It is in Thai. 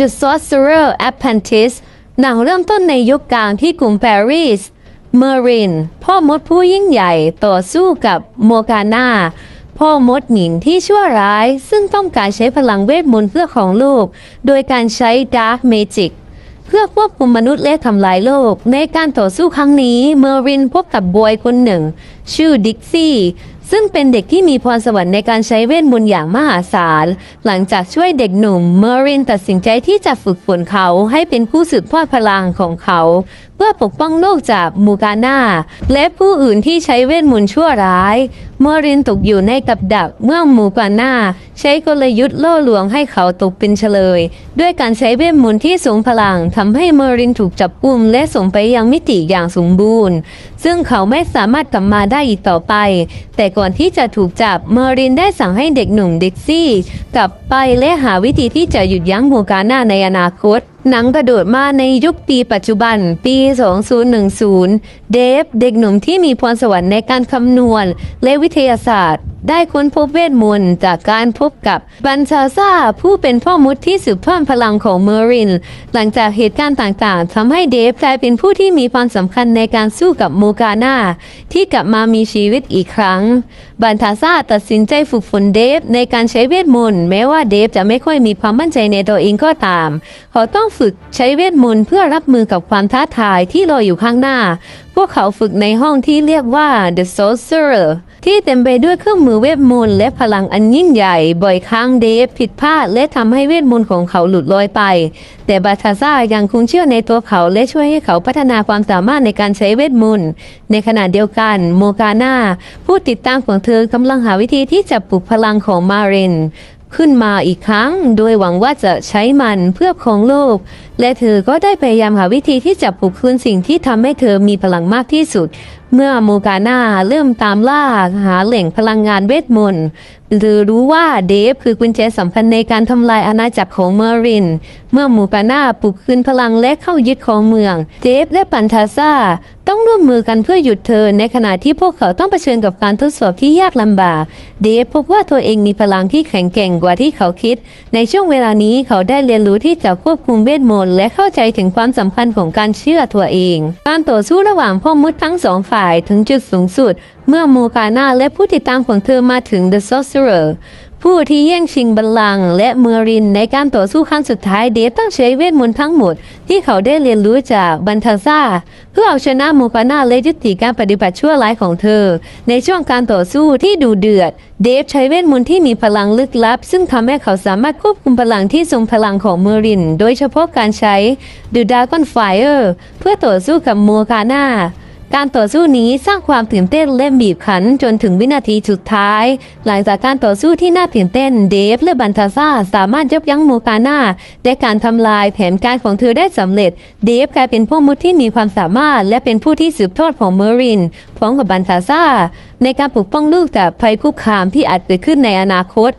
The Sorcerer Apprentice หนังเริ่มต้นในยุคกลางที่กรุงปารีส เมอริน พ่อมดผู้ยิ่งใหญ่ต่อสู้กับโมกาน่า พ่อมดหญิงที่ชั่วร้าย ซึ่งต้องการใช้พลังเวทมนต์เพื่อของลูก โดยการใช้ดาร์ m เมจิกเพื่อควบคุมมนุษย์และทำลายโลก ในการต่อสู้ครั้งนี้ เมอรินพบกับบอยคนหนึ่ง ชื่อดิกซี่ ซึ่งเป็นเด็กที่มีพรสวรรค์ในการใช้เวทมนต์อย่างมหาศาล หลังจากช่วยเด็กหนุ่มเมอรินตัดสินใจที่จะฝึกฝนเขาให้เป็นผู้สืบทอดพลังของเขาเพื่อปกป้องโลกจากมูกาน่าและผู้อื่นที่ใช้เวทมนต์ชั่วร้ายเมอรินตกอยู่ในกับดักเมื่อมูกาน่าใช้กลยุทธ์ล่อลวงให้เขาตกเป็นเฉลย ด้วยการใช้เวทมนต์ที่ทรงพลังทำให้เมอรินถูกจับกุมและส่งไปยังมิติอย่างสมบูรณ์ ซึ่งเขาไม่สามารถกลับมาได้อีกต่อไป แต่ก่อนที่จะถูกจับเมอรินได้สั่งให้เด็กหนุ่มเด็กซี่ กลับไปและหาวิธีที่จะหยุดยั้งมูกาน่าในอนาคต หนังกระโดดมาในยุคปีปัจจุบัน ปี 2010 เดฟ เด็กหนุ่มที่มีพรสวรรค์ในการคำนวณและวิทยาศาสตร์ ได้ค้นพบเวทมนต์จากการพบกับบันชาซาผู้เป็นพ่อมุดที่สืบทอดพลังของเมอริน หลังจากเหตุการณ์ต่างๆทำให้เดฟกลายเป็นผู้ที่มีความสำคัญในการสู้กับโมกาน่าที่กลับมามีชีวิตอีกครั้ง บันทาซาตัดสินใจฝึกฝนเดฟในการใช้เวทมนต์แม้ว่าเดฟจะไม่ค่อยมีความมั่นใจในตัวเองก็ตาม เขาต้องฝึกใช้เวทมนต์เพื่อรับมือกับความท้าทายที่รออยู่ข้างหน้า พวกเขาฝึกในห้องที่เรียกว่า The Sorcerer ที่เต็มไปด้วยเครื่องมือเวทมนต์และพลังอันยิ่งใหญ่ บ่อยครั้งเดฟผิดพลาดและทำให้เวทมนต์ของเขาหลุดลอยไป แต่บาทาซ่ายังคงเชื่อในตัวเขาและช่วยให้เขาพัฒนาความสามารถในการใช้เวทมนต์ในขณะเดียวกันโมกาน่าผู้ติดตามของเธอกำลังหาวิธีที่จะปลุกพลังของมาเรน ขึ้นมาอีกครั้ง โดยหวังว่าจะใช้มันเพื่อของโลก และเธอก็ได้พยายามหาวิธีที่จะปลุกคืนสิ่งที่ทำให้เธอมีพลังมากที่สุด เมื่อโมกาน่าเริ่มตามล่าหาแหล่งพลังงานเวทมนต์เธอรู้ว่าเดฟคือกุญแจสำคัญในการทำลายอาณาจักรของเมอริน เมื่อโมกาน่าปลุกคืนพลังและเข้ายึดของเมือง เดฟและปันทาซาต้องร่วมมือกันเพื่อหยุดเธอ ในขณะที่พวกเขาต้องเผชิญกับการทดสอบที่ยากลำบาก เดฟพบว่าตัวเองมีพลังที่แข็งแกร่งกว่าที่เขาคิด ในช่วงเวลานี้เขาได้เรียนรู้ที่จะควบคุมเวทมนต์และเข้าใจถึงความสำคัญของการเชื่อตัวเอง การต่อสู้ระหว่างพ่อมดทั้งสองฝ่ายถึงจุดสูงสุด เมื่อโมกาน่าและผู้ติดตามของเธอมาถึง The Sorcerer ผู้ที่แย่งชิงบัลลังก์และเมอรินในการต่อสู้ครั้งสุดท้ายเดฟต้องใช้เวทมนต์ทั้งหมด ที่เขาได้เรียนรู้จากบันทาซาเพื่อเอาชนะโมกาน่าและยุติการปฏิบัติชั่วร้ายของเธอ ในช่วงการต่อสู้ที่ดูเดือด เดฟใช้เวทมนต์ที่มีพลังลึกลับ ซึ่งทำให้เขาสามารถควบคุมพลังที่ทรงพลังของเมอริน โดยเฉพาะการใช้ The Dragon Fire เพื่อต่อสู้กับโมกาน่า การต่อสู้นี้สร้างความตื่นเต้นและบีบคั้นจนถึงวินาทีสุดท้าย หลังจากการต่อสู้ที่น่าตื่นเต้นเดฟและบันทาซาสามารถยับยั้งโมกาน่าและการทำลายแผนการของเธอได้สำเร็จ เดฟกลายเป็นผู้มุดที่มีความสามารถ และเป็นผู้ที่สืบทอดของเมอรินพร้อมกับบันทาซาในการปกป้องลูกจากภัยคุกคามที่อาจเกิดขึ้นในอนาคต